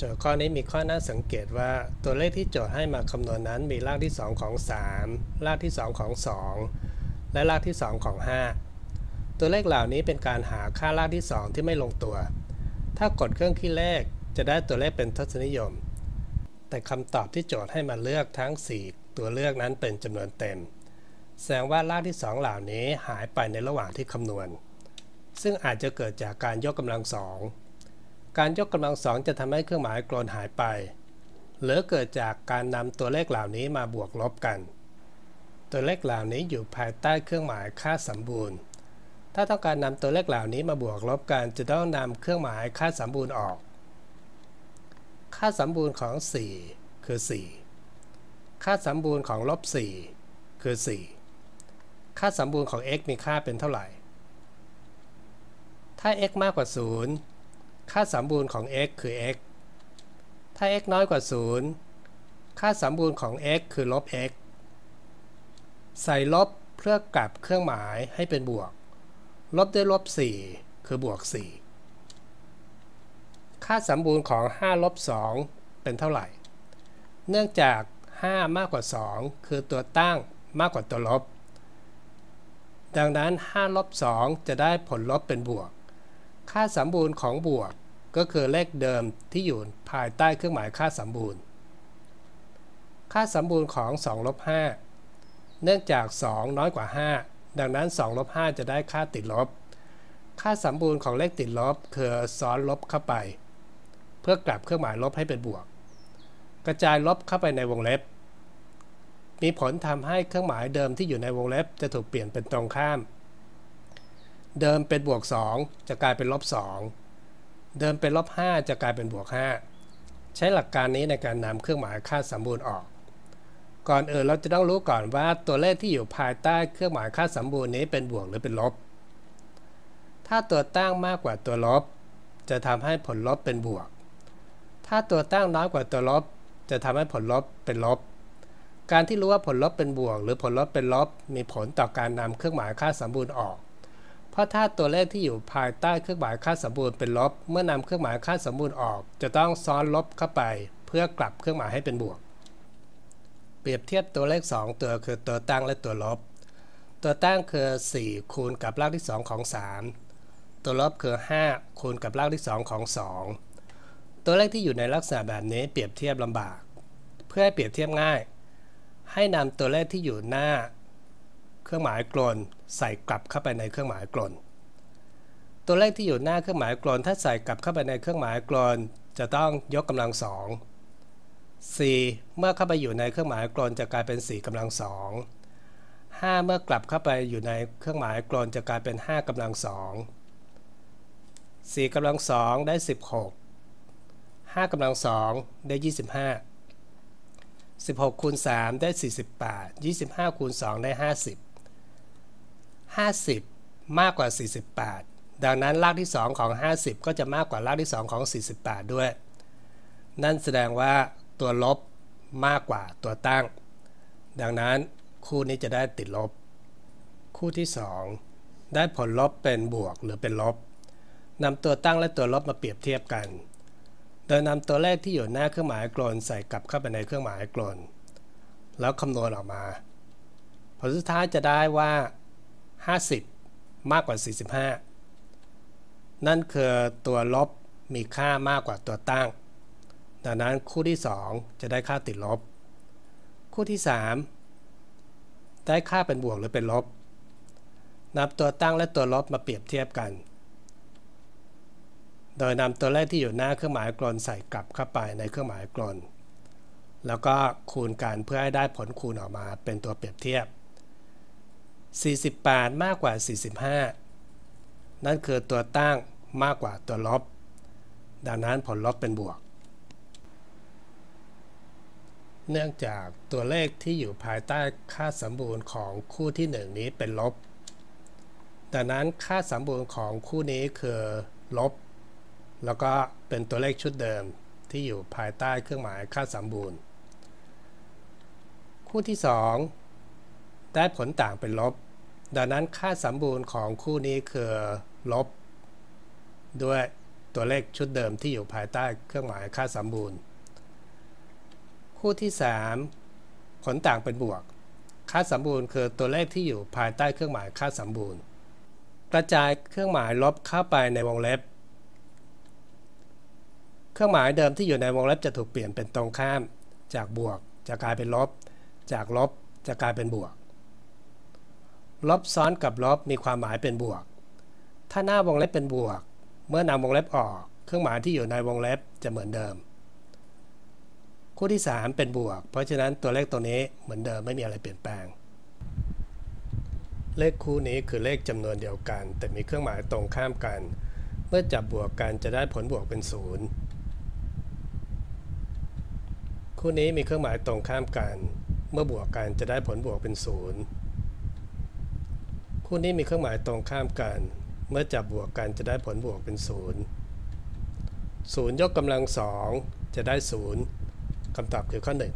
โจทย์ข้อนี้มีข้อน่าสังเกตว่าตัวเลขที่โจทย์ให้มาคำนวณนั้นมีรากที่ 2 ของ 3 รากที่ 2 ของ 2 และรากที่ 2 ของ 5 ตัวเลขเหล่านี้เป็นการหาค่ารากที่ 2 ที่ไม่ลงตัว ถ้ากดเครื่องคิดเลขจะได้ตัวเลขเป็นทศนิยม แต่คำตอบที่โจทย์ให้มาเลือกทั้ง 4 ตัวเลือกนั้นเป็นจำนวนเต็ม แสดงว่ารากที่ 2 เหล่านี้หายไปในระหว่างที่คำนวณ ซึ่งอาจจะเกิดจากการยกกำลังสอง การยกกำลังสองจะทำให้เครื่องหมายกลนหายไป หรือเกิดจากการนำตัวเลขเหล่านี้มาบวกลบกัน ตัวเลขเหล่านี้อยู่ภายใต้เครื่องหมายค่าสมบูรณ์ ถ้าต้องการนำตัวเลขเหล่านี้มาบวกลบกัน จะต้องนำเครื่องหมายค่าสมบูรณ์ออก ค่าสมบูรณ์ของ 4 คือ 4 ค่าสมบูรณ์ของลบ4คือ 4 ค่าสมบูรณ์ของ x มีค่าเป็นเท่าไหร่ ถ้า x มากกว่า 0 ค่าสมบูรณ์ของ x คือ x ถ้า x น้อยกว่า 0 ค่าสมบูรณ์ของ x คือลบ x ใส่ลบเพื่อกลับเครื่องหมายให้เป็นบวก ลบด้วยลบ 4 คือบวก 4 ค่าสมบูรณ์ของ 5 ลบ 2 เป็นเท่าไหร่ เนื่องจาก 5 มากกว่า 2 คือตัวตั้งมากกว่าตัวลบ ดังนั้น 5 ลบ 2 จะได้ผลลบเป็นบวก ค่าสมบูรณ์ของบวก ก็คือเลขเดิมที่อยู่ภายใต้เครื่องหมายค่าสมบูรณ์ ค่าสมบูรณ์ของ2ลบ5เนื่องจาก 2 น้อยกว่า 5 ดังนั้น2ลบ5จะได้ค่าติดลบ ค่าสมบูรณ์ของเลขติดลบคือซ้อนลบเข้าไป เพื่อกลับเครื่องหมายลบให้เป็นบวก กระจายลบเข้าไปในวงเล็บ มีผลทำให้เครื่องหมายเดิมที่อยู่ในวงเล็บจะถูกเปลี่ยนเป็นตรงข้าม เดิมเป็นบวก 2 จะกลายเป็นลบ 2 เดิมเป็นลบ 5 จะกลายเป็นบวก 5 ใช้หลักการนี้ในการนำเครื่องหมายค่าสมบูรณ์ออก ก่อนอื่นเราจะต้องรู้ก่อนว่าตัวเลขที่อยู่ภายใต้เครื่องหมายค่าสมบูรณ์นี้เป็นบวกหรือเป็นลบ ถ้าตัวตั้งมากกว่าตัวลบ จะทำให้ผลลบเป็นบวก ถ้าตัวตั้งน้อยกว่าตัวลบ จะทำให้ผลลบเป็นลบ การที่รู้ว่าผลลบเป็นบวก หรือผลลบเป็นลบ มีผลต่อการนำเครื่องหมายค่าสมบูรณ์ออก ราะถ้าตัวเลขที่อยู่ภายใต้เครื่องหมายค่าสมบูรณ์เป็นลบ เมื่อนำเครื่องหมายค่าสมบูรณ์ออก จะต้องซ้อนลบเข้าไป เพื่อกลับเครื่องหมายให้เป็นบวก เปรียบเทียบตัวเลข 2 ตัวคือตัวตั้งและตัวลบ ตัวตั้งคือ 4 คูณกับรากที่ 2 ของ 3 ตัวลบคือ 5 คูณกับรากที่ 2 ของ 2 ตัวเลขที่อยู่ในลักษณะแบบนี้เปรียบเทียบลำบาก เพื่อให้เปรียบเทียบง่าย ให้นำตัวเลขที่อยู่หน้า เครื่องหมายกลนใส่กลับเข้าไปในเครื่องหมายกลนตัวเลขที่อยู่หน้าเครื่องหมายกลนถ้าใส่กลับเข้าไปในเครื่องหมายกลนจะต้องยกกำลังสอง 4 เมื่อเข้าไปอยู่ในเครื่องหมายกลนจะกลายเป็น 4กำลังสอง5เมื่อกลับเข้าไปอยู่ในเครื่องหมายกลนจะกลายเป็น 5กำลังสอง4กำลังสองได้ 16 5กำลังสองได้ 25 16คูณ3ได้ 48 25คูณ2ได้ 50 50 มากกว่า 48 ดังนั้นรากที่ 2 ของ 50 ก็จะมากกว่ารากที่ 2 ของ 48 ด้วย นั่นแสดงว่าตัวลบมากกว่าตัวตั้ง ดังนั้นคู่นี้จะได้ติดลบ คู่ที่ 2 ได้ผลลบเป็นบวกหรือเป็นลบนำตัวตั้งและตัวลบมาเปรียบเทียบกัน โดยนำตัวเลขที่อยู่หน้าเครื่องหมายกลนใส่กลับเข้าไปในเครื่องหมายกลน แล้วคำนวณออกมา ผลสุดท้ายจะได้ว่า 50 มากกว่า 45 นั่นคือตัวลบมีค่ามากกว่าตัวตั้ง ดังนั้นคู่ที่ 2 จะได้ค่าติดลบ คู่ที่ 3 ได้ค่าเป็นบวกหรือเป็นลบ นับตัวตั้งและตัวลบมาเปรียบเทียบกัน โดยนำตัวเลขที่อยู่หน้าเครื่องหมายกลนใส่กลับเข้าไปในเครื่องหมายกลนแล้วก็คูณกันเพื่อให้ได้ผลคูณออกมาเป็นตัวเปรียบเทียบ 48 มากกว่า 45 นั่นคือตัวตั้งมากกว่าตัวลบ ดังนั้นผลลบเป็นบวก เนื่องจากตัวเลขที่อยู่ภายใต้ค่าสมบูรณ์ของคู่ที่ 1 นี้เป็นลบ ดังนั้นค่าสมบูรณ์ของคู่นี้คือลบ แล้วก็เป็นตัวเลขชุดเดิมที่อยู่ภายใต้เครื่องหมายค่าสมบูรณ์ คู่ที่ 2 ได้ผลต่างเป็นลบ ดังนั้นค่าสมบูรณ์ของคู่นี้คือลบ ด้วยตัวเลขชุดเดิมที่อยู่ภายใต้เครื่องหมายค่าสมบูรณ์ คู่ที่ 3 ผลต่างเป็นบวก ค่าสมบูรณ์คือตัวเลขที่อยู่ภายใต้เครื่องหมายค่าสมบูรณ์ กระจายเครื่องหมายลบเข้าไปในวงเล็บ เครื่องหมายเดิมที่อยู่ในวงเล็บจะถูกเปลี่ยนเป็นตรงข้าม จากบวกจะกลายเป็นลบ จากลบจะกลายเป็นบวก ลบซ้อนกับลบมีความหมายเป็นบวก ถ้าหน้าวงเล็บเป็นบวก เมื่อนำวงเล็บออก เครื่องหมายที่อยู่ในวงเล็บจะเหมือนเดิม คู่ที่ 3 เป็นบวก เพราะฉะนั้นตัวเลขตัวนี้เหมือนเดิมไม่มีอะไรเปลี่ยนแปลง เลขคู่นี้คือเลขจำนวนเดียวกัน แต่มีเครื่องหมายตรงข้ามกัน เมื่อจับบวกกันจะได้ผลบวกเป็นศูนย์คู่นี้มีเครื่องหมายตรงข้ามกัน เมื่อบวกกันจะได้ผลบวกเป็นศูนย์ คู่นี้มีเครื่องหมายตรงข้ามกัน เมื่อจับบวกกันจะได้ผลบวกเป็นศูนย์ศูนย์ยกกำลังสองจะได้ศูนย์คำตอบคือข้อหนึ่ง